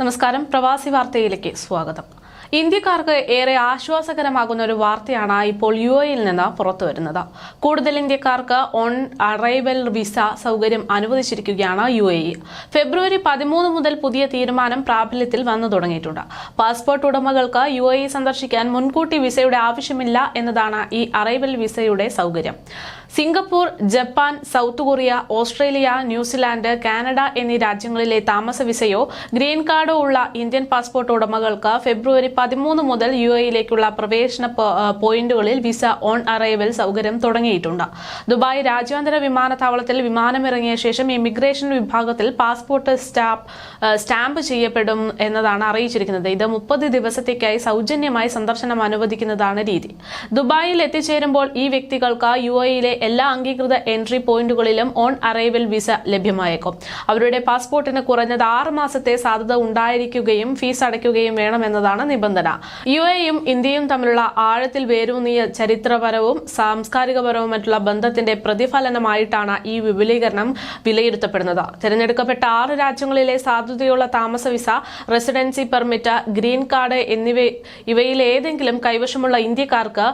നമസ്കാരം. പ്രവാസി വാർത്തയിലേക്ക് സ്വാഗതം. ഇന്ത്യക്കാർക്ക് ഏറെ ആശ്വാസകരമാകുന്ന ഒരു വാർത്തയാണ് ഇപ്പോൾ യു എയിൽ നിന്ന് പുറത്തുവരുന്നത് കൂടുതൽ ഇന്ത്യക്കാർക്ക് ഓൺ അറൈവൽ വിസ സൗകര്യം അനുവദിച്ചിരിക്കുകയാണ് യു എ ഫെബ്രുവരി പതിമൂന്ന് മുതൽ പുതിയ തീരുമാനം പ്രാബല്യത്തിൽ വന്നു തുടങ്ങിയിട്ടുണ്ട്. പാസ്പോർട്ട് ഉടമകൾക്ക് യു എ സന്ദർശിക്കാൻ മുൻകൂട്ടി വിസയുടെ ആവശ്യമില്ല എന്നതാണ് ഈ അറൈവൽ വിസയുടെ സൗകര്യം. Singapore Japan South Korea Australia New Zealand Canada എന്നീ രാജ്യങ്ങളിലെ താമസ വിസയോ ഗ്രീൻ കാർഡോ ഉള്ള ഇന്ത്യൻ പാസ്പോർട്ട് ഉടമകൾക്ക് ഫെബ്രുവരി പതിമൂന്ന് മുതൽ യു എയിലേക്കുള്ള പ്രവേശന പോയിന്റുകളിൽ വിസ ഓൺ അറൈവൽ സൗകര്യം തുടങ്ങിയിട്ടുണ്ട്. ദുബായ് രാജ്യാന്തര വിമാനത്താവളത്തിൽ വിമാനമിറങ്ങിയ ശേഷം ഇമിഗ്രേഷൻ വിഭാഗത്തിൽ പാസ്പോർട്ട് സ്റ്റാമ്പ് സ്റ്റാമ്പ് ചെയ്യപ്പെടും എന്നതാണ് അറിയിച്ചിരിക്കുന്നത്. ഇത് മുപ്പത് ദിവസത്തേക്കായി സൗജന്യമായി സന്ദർശനം അനുവദിക്കുന്നതാണ് രീതി. ദുബായിൽ എത്തിച്ചേരുമ്പോൾ ഈ വ്യക്തികൾക്ക് യു എയിലെ എല്ലാ അംഗീകൃത എൻട്രി പോയിന്റുകളിലും ഓൺ അറൈവൽ വിസ ലഭ്യമായേക്കും. അവരുടെ പാസ്പോർട്ടിന് കുറഞ്ഞത് ആറ് മാസത്തെ സാധ്യത ഉണ്ടായിരിക്കുകയും ഫീസ് അടയ്ക്കുകയും വേണമെന്നതാണ് നിബന്ധന. യു എയും ഇന്ത്യയും തമ്മിലുള്ള ആഴത്തിൽ വേരൂന്നിയ ചരിത്രപരവും സാംസ്കാരികപരവുമായിട്ടുള്ള ബന്ധത്തിന്റെ പ്രതിഫലനമായിട്ടാണ് ഈ വിപുലീകരണം വിലയിരുത്തപ്പെടുന്നത്. തിരഞ്ഞെടുക്കപ്പെട്ട ആറ് രാജ്യങ്ങളിലെ സാധ്യതയുള്ള താമസ visa residency permit green card എന്നിവ ഇവയിൽ ഏതെങ്കിലും കൈവശമുള്ള ഇന്ത്യക്കാർക്ക്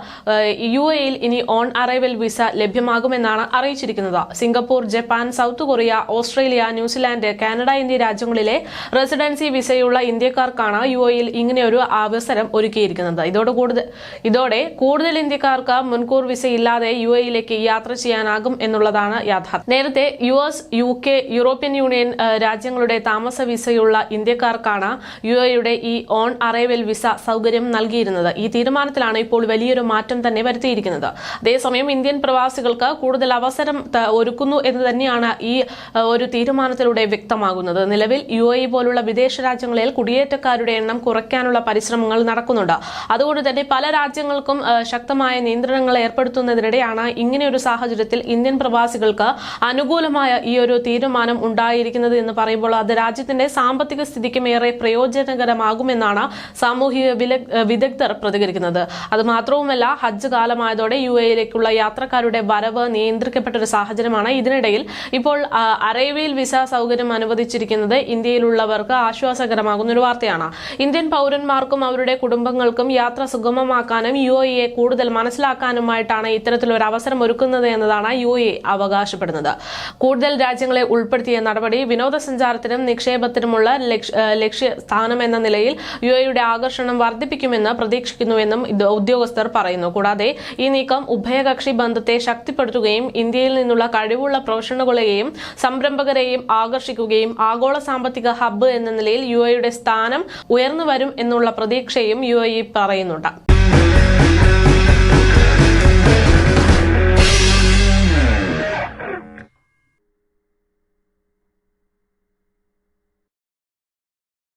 യു എയിൽ ഇനി ഓൺ അറൈവൽ വിസ ലഭ്യമാകുമെന്നാണ് അറിയിച്ചിരിക്കുന്നത്. Singapore Japan South Korea Australia New Zealand Canada എന്നീ രാജ്യങ്ങളിലെ റെസിഡൻസി വിസയുള്ള ഇന്ത്യക്കാർക്കാണ് യു എയിൽ ഇങ്ങനെയൊരു അവസരം ഒരുക്കിയിരിക്കുന്നത്. ഇതോടെ കൂടുതൽ ഇതോടെ കൂടുതൽ ഇന്ത്യക്കാർക്ക് മുൻകൂർ വിസ ഇല്ലാതെ യു എയിലേക്ക് യാത്ര ചെയ്യാനാകും എന്നുള്ളതാണ് യാഥാർത്ഥ്യം. നേരത്തെ U S U K European Union രാജ്യങ്ങളുടെ താമസ വിസയുള്ള ഇന്ത്യക്കാർക്കാണ് യു എയുടെ ഈ ഓൺ അറൈവൽ വിസ സൗകര്യം നൽകിയിരുന്നത്. ഈ തീരുമാനത്തിലാണ് ഇപ്പോൾ വലിയൊരു മാറ്റം തന്നെ വരുത്തിയിരിക്കുന്നത്. അതേസമയം ഇന്ത്യൻ പ്രവാസികൾക്ക് കൂടുതൽ അവസരം ഒരുക്കുന്നു എന്ന് തന്നെയാണ് ഈ ഒരു തീരുമാനത്തിലൂടെ വ്യക്തമാകുന്നത്. നിലവിൽ യു എ പോലുള്ള വിദേശ രാജ്യങ്ങളിൽ കുടിയേറ്റക്കാരുടെ എണ്ണം കുറയ്ക്കാനുള്ള പരിശ്രമങ്ങൾ നടക്കുന്നുണ്ട്. അതുകൊണ്ട് തന്നെ പല രാജ്യങ്ങൾക്കും ശക്തമായ നിയന്ത്രണങ്ങൾ ഏർപ്പെടുത്തുന്നതിനിടെയാണ് ഇങ്ങനെയൊരു സാഹചര്യത്തിൽ ഇന്ത്യൻ പ്രവാസികൾക്ക് അനുകൂലമായ ഈ ഒരു തീരുമാനം ഉണ്ടായിരിക്കുന്നത് എന്ന് പറയുമ്പോൾ അത് രാജ്യത്തിന്റെ സാമ്പത്തിക സ്ഥിതിക്കും ഏറെ പ്രയോജനകരമാകുമെന്നാണ് സാമൂഹിക വിദഗ്ധർ പ്രതികരിക്കുന്നത്. അത് മാത്രവുമല്ല ഹജ്ജ് കാലമായതോടെ യു എയിലേക്കുള്ള യാത്രക്കാരുടെ വരവ് നിയന്ത്രിക്കപ്പെട്ട ഒരു സാഹചര്യമാണ് ഇതിനിടയിൽ. ഇപ്പോൾ അറേബ്യയിൽ വിസ സൗകര്യം അനുവദിച്ചിരിക്കുന്നത് ഇന്ത്യയിലുള്ളവർക്ക് ആശ്വാസകരമാകുന്ന ഒരു വാർത്തയാണ്. ഇന്ത്യൻ പൗരന്മാർക്കും അവരുടെ കുടുംബങ്ങൾക്കും യാത്ര സുഗമമാക്കാനും യു എ കൂടുതൽ മനസ്സിലാക്കാനുമായിട്ടാണ് ഇത്തരത്തിലൊരു അവസരം ഒരുക്കുന്നത് എന്നതാണ് യു എ അവകാശപ്പെടുന്നത്. കൂടുതൽ രാജ്യങ്ങളെ ഉൾപ്പെടുത്തിയ നടപടി വിനോദസഞ്ചാരത്തിനും നിക്ഷേപത്തിനുമുള്ള ലക്ഷ്യ സ്ഥാനം എന്ന നിലയിൽ യു എയുടെ ആകർഷണം വർദ്ധിപ്പിക്കുമെന്ന് പ്രതീക്ഷിക്കുന്നുവെന്നും ഉദ്യോഗസ്ഥർ പറയുന്നു. കൂടാതെ ഈ നീക്കം ഉഭയകക്ഷി ബന്ധത്തെ ശക്തിപ്പെടുത്തുകയും ഇന്ത്യയിൽ നിന്നുള്ള കഴിവുള്ള പ്രൊഫഷണലുകളെയും സംരംഭകരെയും ആകർഷിക്കുകയും ആഗോള സാമ്പത്തിക ഹബ്ബ് എന്ന നിലയിൽ യു എയുടെ സ്ഥാനം ഉയർന്നു വരും എന്നുള്ള പ്രതീക്ഷയും യു എ ഇ പറയുന്നുണ്ട്.